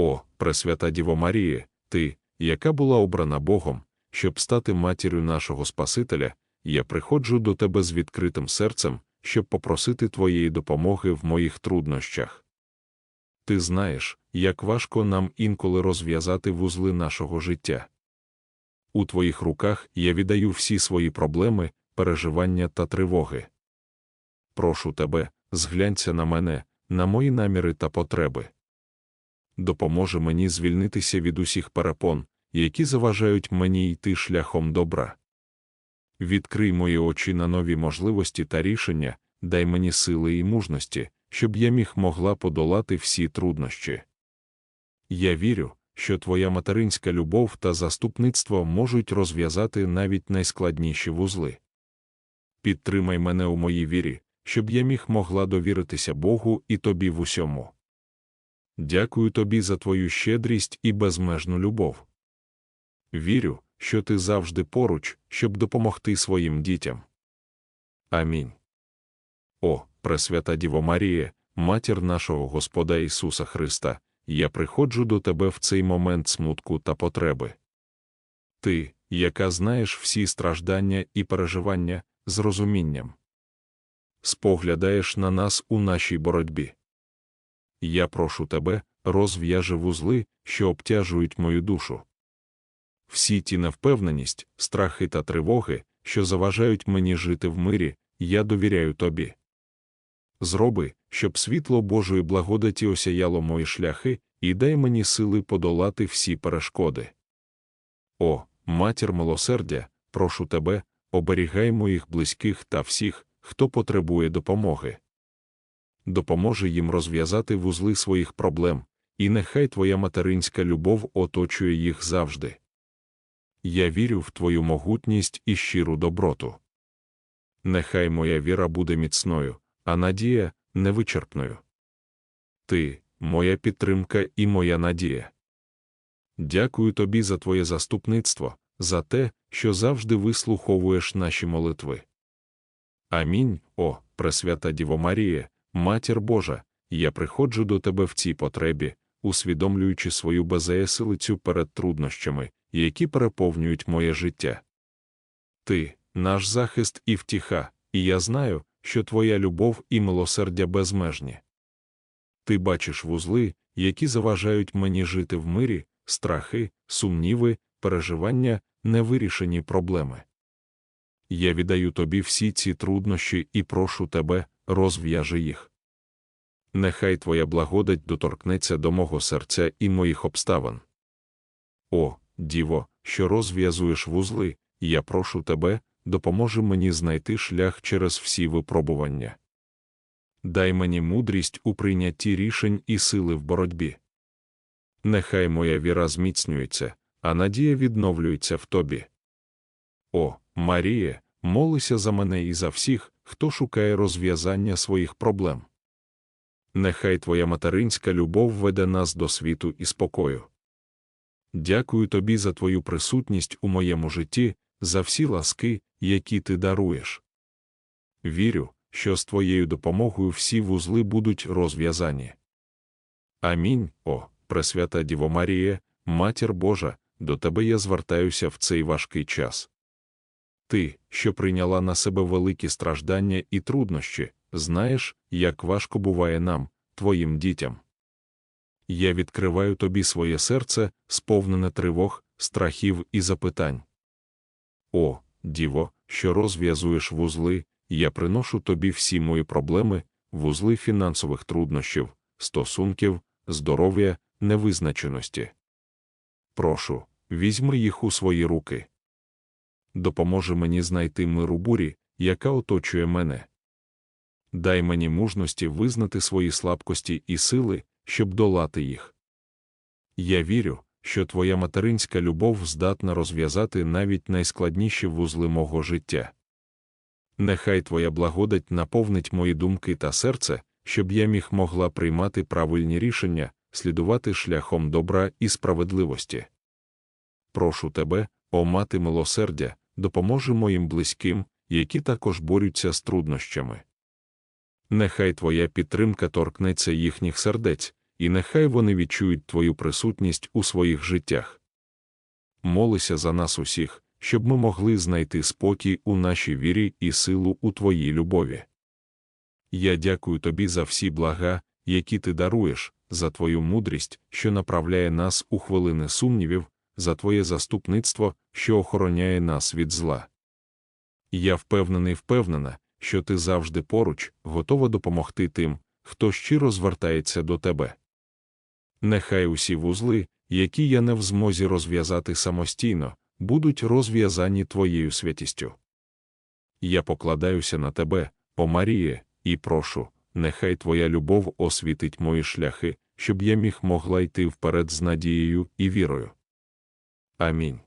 О, Пресвята Діво Маріє, ти, яка була обрана Богом, щоб стати матір'ю нашого Спасителя, я приходжу до тебе з відкритим серцем, щоб попросити твоєї допомоги в моїх труднощах. Ти знаєш, як важко нам інколи розв'язати вузли нашого життя. У твоїх руках я віддаю всі свої проблеми, переживання та тривоги. Прошу тебе, зглянься на мене, на мої наміри та потреби. Допоможи мені звільнитися від усіх перепон, які заважають мені йти шляхом добра. Відкрий мої очі на нові можливості та рішення, дай мені сили і мужності, щоб я міг могла подолати всі труднощі. Я вірю, що твоя материнська любов та заступництво можуть розв'язати навіть найскладніші вузли. Підтримай мене у моїй вірі, щоб я міг могла довіритися Богу і тобі в усьому. Дякую тобі за твою щедрість і безмежну любов. Вірю, що ти завжди поруч, щоб допомогти своїм дітям. Амінь. О, Пресвята Діво Маріє, матір нашого Господа Ісуса Христа, я приходжу до тебе в цей момент смутку та потреби. Ти, яка знаєш всі страждання і переживання з розумінням, споглядаєш на нас у нашій боротьбі. Я прошу тебе, розв'яжи вузли, що обтяжують мою душу. Всі ті невпевненість, страхи та тривоги, що заважають мені жити в мирі, я довіряю тобі. Зроби, щоб світло Божої благодаті осяяло мої шляхи, і дай мені сили подолати всі перешкоди. О, матір милосердя, прошу тебе, оберігай моїх близьких та всіх, хто потребує допомоги. Допоможи їм розв'язати вузли своїх проблем, і нехай твоя материнська любов оточує їх завжди. Я вірю в твою могутність і щиру доброту. Нехай моя віра буде міцною, а надія невичерпною. Ти, моя підтримка і моя надія. Дякую тобі за твоє заступництво, за те, що завжди вислуховуєш наші молитви. Амінь, о, Пресвята Діво Марія, Матір Божа, я приходжу до тебе в цій потребі, усвідомлюючи свою беззаєсилицю перед труднощами, які переповнюють моє життя. Ти, наш захист і втіха, і я знаю, що твоя любов і милосердя безмежні. Ти бачиш вузли, які заважають мені жити в мирі, страхи, сумніви, переживання, невирішені проблеми. Я віддаю тобі всі ці труднощі і прошу тебе, розв'яжи їх. Нехай твоя благодать доторкнеться до мого серця і моїх обставин. О, Діво, що розв'язуєш вузли, я прошу тебе, допоможи мені знайти шлях через всі випробування. Дай мені мудрість у прийнятті рішень і сили в боротьбі. Нехай моя віра зміцнюється, а надія відновлюється в тобі. О, Марія, молися за мене і за всіх, хто шукає розв'язання своїх проблем. Нехай твоя материнська любов веде нас до світу і спокою. Дякую тобі за твою присутність у моєму житті, за всі ласки, які ти даруєш. Вірю, що з твоєю допомогою всі вузли будуть розв'язані. Амінь, о, Пресвята Діво Марія, Матір Божа, до тебе я звертаюся в цей важкий час. Ти, що прийняла на себе великі страждання і труднощі, знаєш, як важко буває нам, твоїм дітям. Я відкриваю тобі своє серце, сповнене тривог, страхів і запитань. О, Діво, що розв'язуєш вузли, я приношу тобі всі мої проблеми, вузли фінансових труднощів, стосунків, здоров'я, невизначеності. Прошу, візьми їх у свої руки. Допоможи мені знайти мир у бурі, яка оточує мене. Дай мені мужності визнати свої слабкості і сили, щоб долати їх. Я вірю, що твоя материнська любов здатна розв'язати навіть найскладніші вузли мого життя. Нехай твоя благодать наповнить мої думки та серце, щоб я міг могла приймати правильні рішення, слідувати шляхом добра і справедливості. Прошу тебе, о мати милосердя, допоможи моїм близьким, які також борються з труднощами. Нехай твоя підтримка торкнеться їхніх сердець, і нехай вони відчують Твою присутність у своїх життях. Молися за нас усіх, щоб ми могли знайти спокій у нашій вірі і силу у Твоїй любові. Я дякую Тобі за всі блага, які ти даруєш, за Твою мудрість, що направляє нас у хвилини сумнівів, за Твоє заступництво, що охороняє нас від зла. Я впевнений впевнена, що ти завжди поруч, готова допомогти тим, хто щиро звертається до тебе. Нехай усі вузли, які я не в змозі розв'язати самостійно, будуть розв'язані твоєю святістю. Я покладаюся на тебе, о Маріє, і прошу, нехай твоя любов освітить мої шляхи, щоб я міг могла йти вперед з надією і вірою. Амінь.